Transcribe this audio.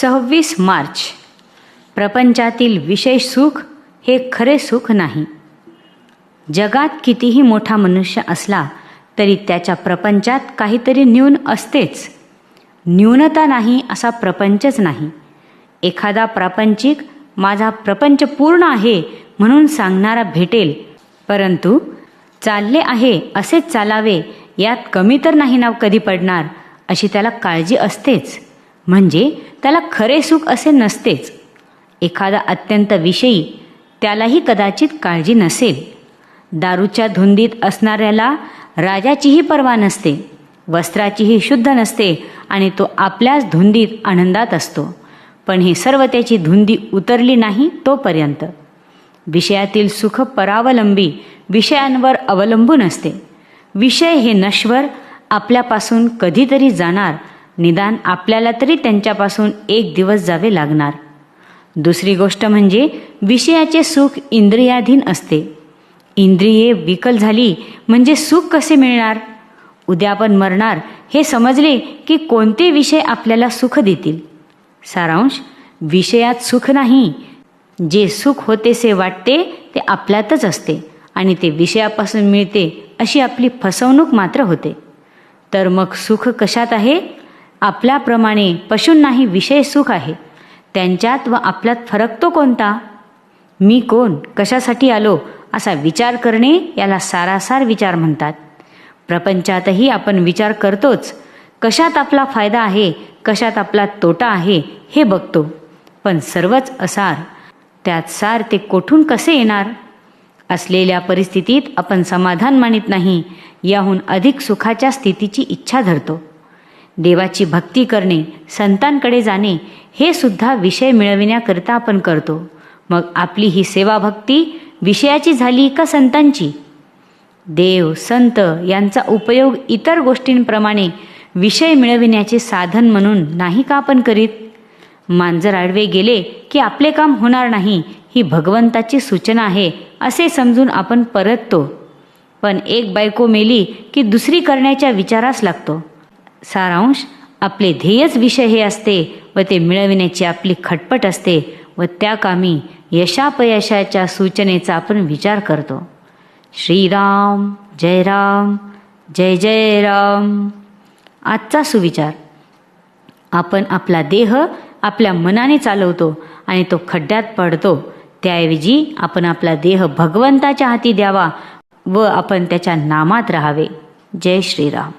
सव्वीस मार्च. प्रपंचातील विशेष सुख हे खरे सुख नाही. जगात कितीही मोठा मनुष्य असला तरी त्याच्या प्रपंचात काहीतरी न्यून असतेच. न्यूनता नाही असा प्रपंचच नाही. एखादा प्रापंचिक माझा प्रपंच पूर्ण आहे म्हणून सांगणारा भेटेल. परंतु चालले आहे असेच चालावे यात कमी तर नाही नाव कधी पडणार अशी त्याला काळजी असतेच. म्हणजे त्याला खरे सुख असे नसतेच. एखादा अत्यंत विषयी त्यालाही कदाचित काळजी नसेल. दारूच्या धुंदीत असणाऱ्याला राजाचीही पर्वा नसते वस्त्राचीही शुद्ध नसते आणि तो आपल्याच धुंदीत आनंदात असतो. पण हे सर्व त्याची धुंदी उतरली नाही तोपर्यंत. विषयातील सुख परावलंबी विषयांवर अवलंबून असते. विषय हे नश्वर आपल्यापासून कधीतरी जाणार निदान आपल्याला तरी त्यांच्यापासून एक दिवस जावे लागणार. दुसरी गोष्ट म्हणजे विषयाचे सुख इंद्रियाधीन असते. इंद्रिये विकल झाली म्हणजे सुख कसे मिळणार? उद्या आपण मरणार हे समजले की कोणते विषय आपल्याला सुख देतील? सारांश विषयात सुख नाही. जे सुख होतेसे वाटते ते आपल्यातच असते आणि ते विषयापासून मिळते अशी आपली फसवणूक मात्र होते. तर मग सुख कशात आहे? आपल्याप्रमाणे पशूंनाही विषय सुख आहे. त्यांच्यात व आपल्यात फरक तो कोणता? मी कोण? कशासाठी आलो? असा विचार करणे याला सारासार विचार म्हणतात. प्रपंचातही आपण विचार करतोच. कशात आपला फायदा आहे? कशात आपला तोटा आहे? हे बघतो. पण सर्वच असार. त्यात सार ते कोठून कसे येणार? असलेल्या परिस्थितीत आपण समाधान मानित नाही. याहून अधिक सुखाच्या स्थितीची इच्छा धरतो. देवाची भक्ती करणे संतांकडे जाणे हे सुद्धा विषय मिळविण्याकरिता आपण करतो. मग आपली ही सेवा भक्ती विषयाची झाली का संतांची? देव संत यांचा उपयोग इतर गोष्टींप्रमाणे विषय मिळविण्याचे साधन म्हणून नाही का आपण करीत? मांजर आडवे गेले की आपले काम होणार नाही ही भगवंताची सूचना आहे असे समजून आपण परततो. पण एक बायको मेली की दुसरी करण्याच्या विचारास लागतो. सारांश आपले ध्येयच विषय हे असते व ते मिळविण्याची आपली खटपट असते व त्या कामी यशापयशाच्या सूचनेचा आपण विचार करतो. श्रीराम जय राम जय जय राम. आजचा सुविचार. आपण आपला देह आपल्या मनाने चालवतो आणि तो खड्ड्यात पडतो. त्याऐवजी आपण आपला देह भगवंताच्या हाती द्यावा व आपण त्याच्या नामात राहावे. जय श्रीराम.